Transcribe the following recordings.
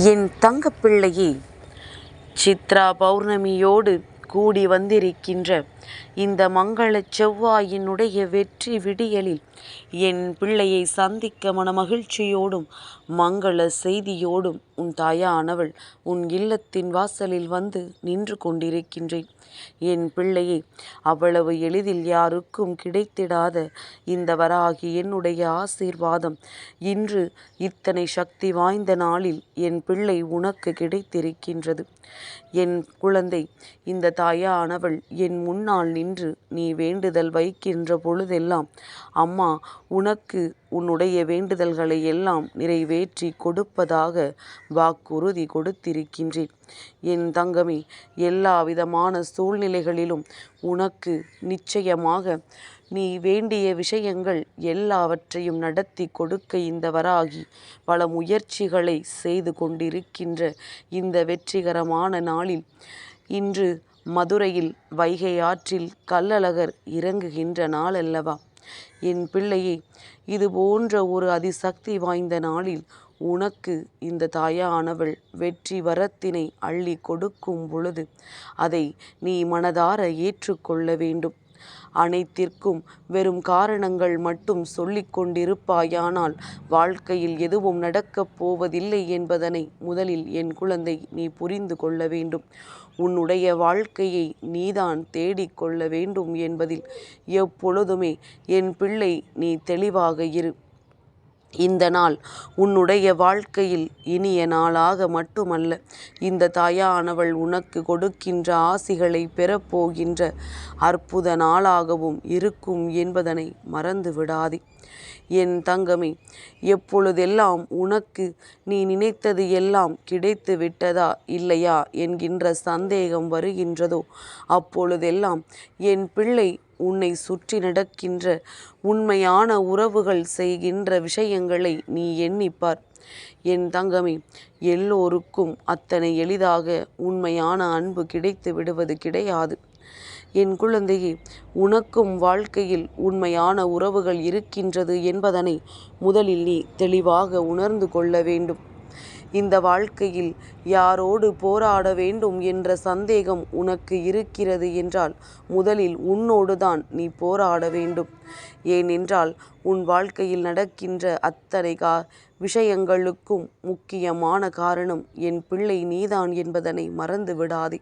என் தங்கப்பிள்ளையே சித்ரா பௌர்ணமியோடு கூடி வந்திருக்கின்ற இந்த மங்களச் செவ்வாயினுடைய வெற்றி விடியலில் என் பிள்ளையை சந்திக்க மனமகிழ்ச்சியோடும் மங்கள செய்தியோடும் உன் தாயானவள் உன் இல்லத்தின் வாசலில் வந்து நின்று கொண்டிருக்கின்றேன். என் பிள்ளையை அவ்வளவு எளிதில் யாருக்கும் கிடைத்திடாத இந்த வராகி என்னுடைய ஆசீர்வாதம். இன்று இத்தனை சக்தி வாய்ந்த நாளில் என் பிள்ளை உனக்கு கிடைத்திருக்கின்றது. என் குழந்தை இந்த தாயானவள் என் முன்னால் நின்று நீ வேண்டுதல் வைக்கின்ற பொழுதெல்லாம் அம்மா உனக்கு உன்னுடைய வேண்டுதல்களை எல்லாம் நிறைவேற்றி கொடுப்பதாக வாக்குறுதி கொடுத்திருக்கின்றேன். என் தங்கமே எல்லா விதமான சூழ்நிலைகளிலும் உனக்கு நிச்சயமாக நீ வேண்டிய விஷயங்கள் எல்லாவற்றையும் நடத்தி கொடுக்க இந்த வராகி பல முயற்சிகளை செய்து கொண்டிருக்கின்ற இந்த வெற்றிகரமான நாளில் இன்று மதுரையில் வைகை ஆற்றில் கள்ளழகர் இறங்குகின்ற நாள் அல்லவா என் பிள்ளையே இது போன்ற ஒரு அதிசக்தி வாய்ந்த நாளில் உனக்கு இந்த தாயானவள் வெற்றி வரத்தினை அள்ளி கொடுக்கும் பொழுது அதை நீ மனதார ஏற்றுக்கொள்ள வேண்டும். அனைத்திற்கும் வெறும் காரணங்கள் மட்டும் சொல்லிக் கொண்டிருப்பாயானால் வாழ்க்கையில் எதுவும் நடக்கப் போவதில்லை என்பதனை முதலில் என் குழந்தை நீ புரிந்து கொள்ள வேண்டும். உன்னுடைய வாழ்க்கையை நீதான் தேடிக்கொள்ள வேண்டும் என்பதில் எப்பொழுதுமே என் பிள்ளை நீ தெளிவாக இரு. இந்த நாள் உன்னுடைய வாழ்க்கையில் இனிய நாளாக மட்டுமல்ல இந்த தாயானவள் உனக்கு கொடுக்கின்ற ஆசிகளை பெறப்போகின்ற அற்புத நாளாகவும் இருக்கும் என்பதனை மறந்து விடாதே என் தங்கமே எப்பொழுதெல்லாம் உனக்கு நீ நினைத்தது எல்லாம் கிடைத்து விட்டதா இல்லையா என்கின்ற சந்தேகம் வருகின்றதோ அப்பொழுதெல்லாம் என் பிள்ளை உன்னை சுற்றி நடக்கின்ற உண்மையான உறவுகள் செய்கின்ற விஷயங்களை நீ எண்ணிப்பார். என் தங்கமே எல்லோருக்கும் அத்தனை எளிதாக உண்மையான அன்பு கிடைத்து விடுவது கிடையாது. என் குழந்தையே உனக்கும் வாழ்க்கையில் உண்மையான உறவுகள் இருக்கின்றது என்பதனை முதலில் நீ தெளிவாக உணர்ந்து கொள்ள வேண்டும். இந்த வாழ்க்கையில் யாரோடு போராட வேண்டும் என்ற சந்தேகம் உனக்கு இருக்கிறது என்றால் முதலில் உன்னோடு தான் நீ போராட வேண்டும். ஏனென்றால் உன் வாழ்க்கையில் நடக்கின்ற அத்தனை கா விஷயங்களுக்கும் முக்கியமான காரணம் என் பிள்ளை நீதான் என்பதனை மறந்து விடாதே.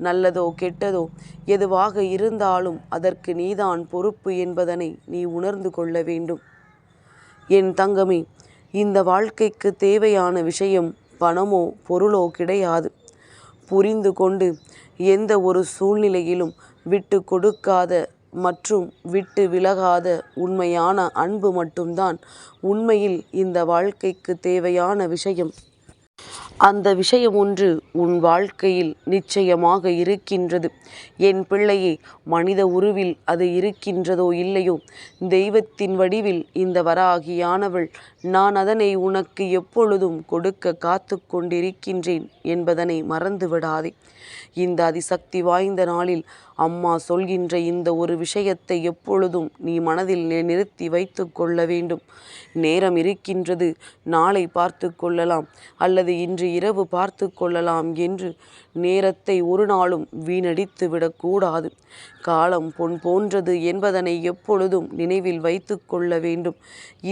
நல்லதோ கெட்டதோ எதுவாக இருந்தாலும் அதற்கு நீதான் பொறுப்பு என்பதனை நீ உணர்ந்து கொள்ள வேண்டும். என் தங்கமே இந்த வாழ்க்கைக்கு தேவையான விஷயம் பணமோ பொருளோ கிடையாது. புரிந்து கொண்டு எந்த ஒரு சூழ்நிலையிலும் விட்டு கொடுக்காத மற்றும் விட்டு விலகாத உண்மையான அன்பு மட்டும்தான் உண்மையில் இந்த வாழ்க்கைக்கு தேவையான விஷயம். அந்த விஷயம் ஒன்று உன் வாழ்க்கையில் நிச்சயமாக இருக்கின்றது. என் பிள்ளையே மனித உருவில் அது இருக்கின்றதோ இல்லையோ? தெய்வத்தின் வடிவில் இந்த வராகியானவள் நான் அதனை உனக்கு எப்பொழுதும் கொடுக்க காத்து கொண்டிருக்கின்றேன் என்பதனை மறந்து விடாதே இந்த அதிசக்தி வாய்ந்த நாளில் அம்மா சொல்கின்ற இந்த ஒரு விஷயத்தை எப்பொழுதும் நீ மனதில் நிறுத்தி வைத்து கொள்ள வேண்டும். நேரம் இருக்கின்றது நாளை பார்த்து கொள்ளலாம். அல்லது இன்று இரவு பார்த்து கொள்ளலாம் என்று நேரத்தை ஒரு நாளும் வீணடித்து விடக்கூடாது. காலம் பொன் போன்றது என்பதனை எப்பொழுதும் நினைவில் வைத்து கொள்ள வேண்டும்.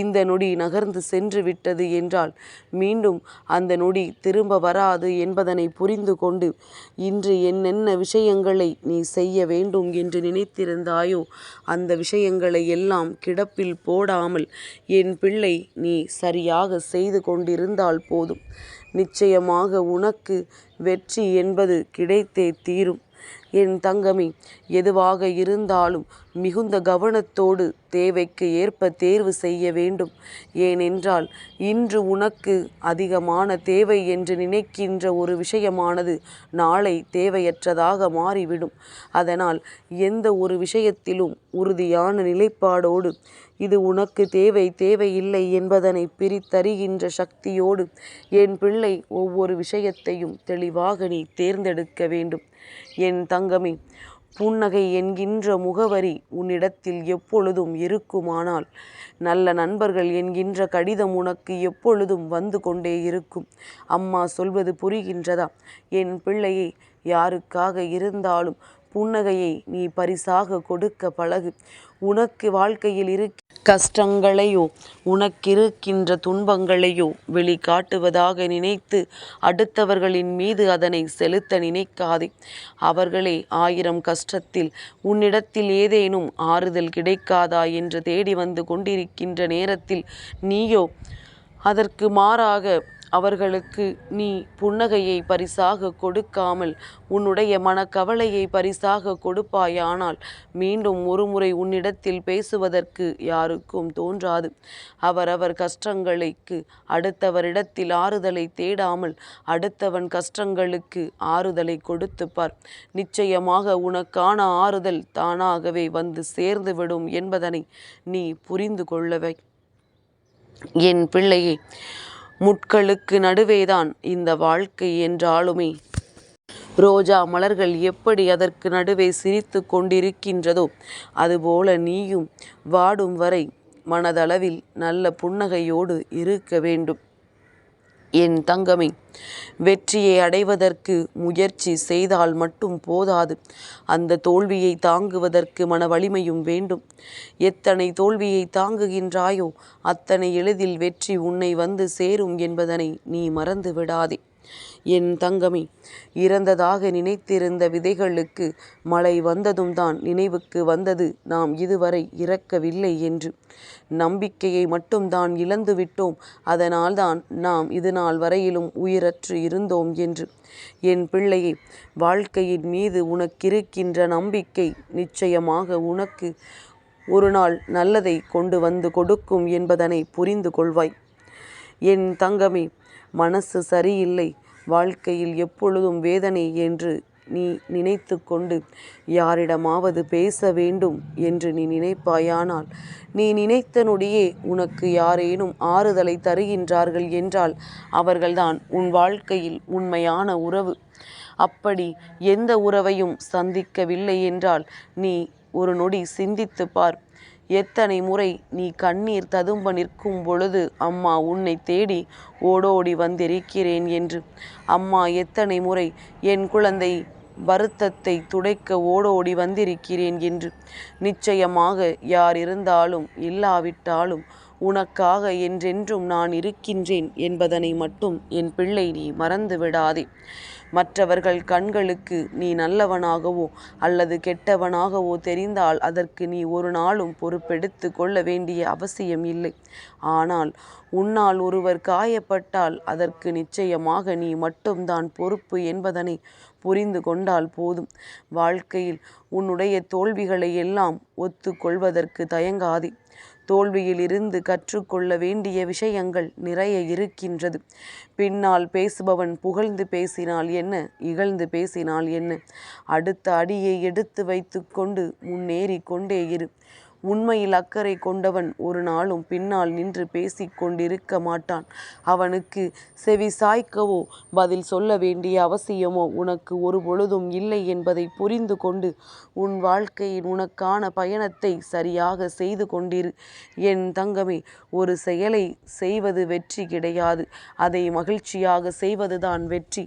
இந்த நொடி நகர்ந்து சென்று விட்டது என்றால் மீண்டும் அந்த நொடி திரும்ப வராது என்பதனை புரிந்து கொண்டு இன்று என்னென்ன விஷயங்களை நீ செய்ய வேண்டும் என்று நினைத்திருந்தாயோ அந்த விஷயங்களை எல்லாம் கிடப்பில் போடாமல் என் பிள்ளை நீ சரியாக செய்து கொண்டிருந்தால் போதும். நிச்சயமாக உனக்கு வெற்றி என்பது கிடைத்தே தீரும். என் தங்கமே எதுவாக இருந்தாலும் மிகுந்த கவனத்தோடு தேவைக்கு ஏற்ப தேர்வு செய்ய வேண்டும். ஏனென்றால் இன்று உனக்கு அதிகமான தேவை என்று நினைக்கின்ற ஒரு விஷயமானது நாளை தேவையற்றதாக மாறிவிடும். அதனால் எந்த ஒரு விஷயத்திலும் உறுதியான நிலைப்பாடோடு இது உனக்கு தேவை தேவையில்லை என்பதனை பிரித்தறிகின்ற சக்தியோடு என் பிள்ளை ஒவ்வொரு விஷயத்தையும் தெளிவாக நீ தேர்ந்தெடுக்க வேண்டும். என் தங்க தங்கமே. புன்னகை என்கின்ற முகவரி உன்னிடத்தில் எப்பொழுதும் இருக்குமானால் நல்ல நண்பர்கள் என்கின்ற கடிதம் உனக்கு எப்பொழுதும் வந்து கொண்டே இருக்கும். அம்மா சொல்வது புரிகின்றதா? என் பிள்ளையை யாருக்காக இருந்தாலும் புன்னகையை நீ பரிசாக கொடுக்க பழகு. உனக்கு வாழ்க்கையில் இருக்க கஷ்டங்களையோ உனக்கிருக்கின்ற துன்பங்களையோ வெளிக்காட்டுவதாக நினைத்து அடுத்தவர்களின் மீது அதனை செலுத்த நினைக்காதே. அவர்களே ஆயிரம் கஷ்டத்தில் உன்னிடத்தில் ஏதேனும் ஆறுதல் கிடைக்காதா என்று தேடி வந்து கொண்டிருக்கின்ற நேரத்தில் நீயோ அதற்கு மாறாக அவர்களுக்கு நீ புன்னகையை பரிசாக கொடுக்காமல் உன்னுடைய மனக்கவலையை பரிசாக கொடுப்பாயானால் மீண்டும் ஒருமுறை உன்னிடத்தில் பேசுவதற்கு யாருக்கும் தோன்றாது. அவரவர் கஷ்டங்களுக்கு அடுத்தவரிடத்தில் ஆறுதலை தேடாமல் அடுத்தவன் கஷ்டங்களுக்கு ஆறுதலை கொடுத்துப்பார் நிச்சயமாக உனக்கான ஆறுதல் தானாகவே வந்து சேர்ந்துவிடும் என்பதனை நீ புரிந்து கொள்ளவை என் பிள்ளையே முட்களுக்கு நடுவேதான் இந்த வாழ்க்கை என்றாலுமே. ரோஜா மலர்கள் எப்படி அதற்கு நடுவே சிரித்து கொண்டிருக்கின்றதோ அதுபோல நீயும் வாடும் வரை மனதளவில் நல்ல புன்னகையோடு இருக்க வேண்டும். என் தங்கமே வெற்றியை அடைவதற்கு முயற்சி செய்தால் மட்டும் போதாது. அந்த தோல்வியை தாங்குவதற்கு மன வலிமையும் வேண்டும். எத்தனை தோல்வியை தாங்குகின்றாயோ அத்தனை எளிதில் வெற்றி உன்னை வந்து சேரும் என்பதனை நீ மறந்து விடாதே என் தங்கமே இறந்ததாக நினைத்திருந்த விதைகளுக்கு மழை வந்ததும் தான் நினைவுக்கு வந்தது. நாம் இதுவரை இறக்கவில்லை என்று. நம்பிக்கையை மட்டும்தான் இழந்துவிட்டோம் அதனால்தான் நாம் இது நாள் வரையிலும் உயிரற்று இருந்தோம் என்று. என் பிள்ளையை வாழ்க்கையின் மீது உனக்கிருக்கின்ற நம்பிக்கை நிச்சயமாக உனக்கு ஒரு நாள் நல்லதை கொண்டு வந்து கொடுக்கும் என்பதனை புரிந்து கொள்வாய். என் தங்கமே மனசு சரியில்லை. வாழ்க்கையில் எப்பொழுதும் வேதனை என்று நீ நினைத்து கொண்டு யாரிடமாவது பேச வேண்டும் என்று நீ நினைப்பாயானால் நீ நினைத்த நொடியே உனக்கு யாரேனும் ஆறுதலை தருகின்றார்கள் என்றால் அவர்கள்தான் உன் வாழ்க்கையில் உண்மையான உறவு. அப்படி எந்த உறவையும் சந்திக்கவில்லை என்றால் நீ ஒரு நொடி சிந்தித்து பார். எத்தனை முறை நீ கண்ணீர் ததும்ப நிற்கும் பொழுது அம்மா உன்னை தேடி ஓடோடி வந்திருக்கிறேன் என்று. அம்மா எத்தனை முறை என் குழந்தை வருத்தத்தை துடைக்க ஓடோடி வந்திருக்கிறேன் என்று. நிச்சயமாக யார் இருந்தாலும் இல்லாவிட்டாலும் உனக்காக என்றென்றும் நான் இருக்கின்றேன் என்பதனை மட்டும் என் பிள்ளை நீ மறந்து விடாதே மற்றவர்கள் கண்களுக்கு நீ நல்லவனாகவோ அல்லது கெட்டவனாகவோ தெரிந்தால் அதற்கு நீ ஒரு நாளும் பொறுப்பெடுத்து கொள்ள வேண்டிய அவசியம் இல்லை. ஆனால் உன்னால் ஒருவர் காயப்பட்டால் அதற்கு நிச்சயமாக நீ மட்டும்தான் பொறுப்பு என்பதனை புரிந்து கொண்டால் போதும். வாழ்க்கையில் உன்னுடைய தோல்விகளை எல்லாம் ஒத்துக்கொள்வதற்கு தயங்காதே. தோல்வியில் இருந்து கற்றுக்கொள்ள வேண்டிய விஷயங்கள் நிறைய இருக்கின்றது. பின்னால் பேசுபவன் புகழ்ந்து பேசினால் என்ன? இகழ்ந்து பேசினால் என்ன? அடுத்த அடியை எடுத்து வைத்து கொண்டு முன்னேறி கொண்டே இரு. உண்மையில் அக்கறை கொண்டவன் ஒரு நாளும் பின்னால் நின்று பேசிக் கொண்டிருக்க மாட்டான். அவனுக்கு செவி சாய்க்கவோ பதில் சொல்ல வேண்டிய அவசியமோ உனக்கு ஒரு பொழுதும் இல்லை என்பதை புரிந்து கொண்டு உன் வாழ்க்கையின் உனக்கான பயணத்தை சரியாக செய்து கொண்டிரு. என் தங்கமே ஒரு செயலை செய்வது வெற்றி கிடையாது. அதை மகிழ்ச்சியாக செய்வதுதான் வெற்றி.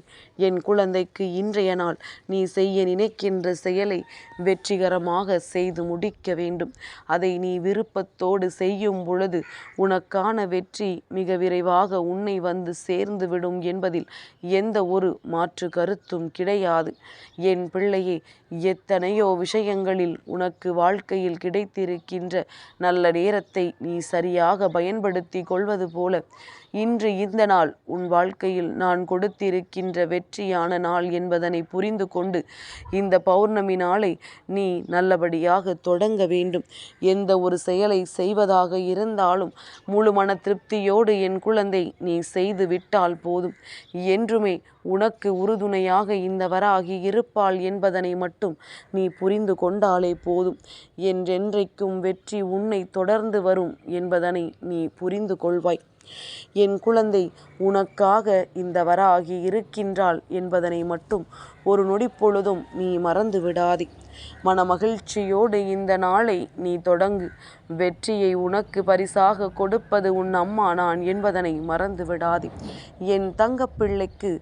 என் குழந்தைக்கு இன்றைய நாள் நீ செய்ய நினைக்கின்ற செயலை வெற்றிகரமாக செய்து முடிக்க வேண்டும். அதை நீ விருப்பத்தோடு செய்யும் பொழுது உனக்கான வெற்றி மிக விரைவாக உன்னை வந்து சேர்ந்து விடும் என்பதில் எந்த ஒரு மாற்று கருத்தும் கிடையாது. என் பிள்ளையே எத்தனையோ விஷயங்களில் உனக்கு வாழ்க்கையில் கிடைத்திருக்கின்ற நல்ல நேரத்தை நீ சரியாக பயன்படுத்தி கொள்வது போல இன்று இந்த நாள் உன் வாழ்க்கையில் நான் கொடுத்திருக்கின்ற வெற்றியான நாள் என்பதனை புரிந்து கொண்டு இந்த பௌர்ணமி நாளை நீ நல்லபடியாக தொடங்க வேண்டும். எந்த ஒரு செயலை செய்வதாக இருந்தாலும் முழு மன திருப்தியோடு என் குழந்தை நீ செய்து விட்டால் போதும். என்றுமே உனக்கு உறுதுணையாக இந்த வராகி இருப்பாள் என்பதனை மட்டும் நீ புரிந்து கொண்டாலே போதும். என்றென்றைக்கும் வெற்றி உன்னை தொடர்ந்து வரும் என்பதனை நீ புரிந்து கொள்வாய். என் குழந்தை உனக்காக இந்த வராகி இருக்கின்றாள் என்பதனை மட்டும் ஒரு நொடிப்பொழுதும் நீ மறந்து விடாதே. மனமகிழ்ச்சியோடு இந்த நாளை நீ தொடங்கு. வெற்றியை உனக்கு பரிசாக கொடுப்பது உன் அம்மா நான் என்பதனை மறந்து விடாதே. என் தங்கப்பிள்ளைக்கு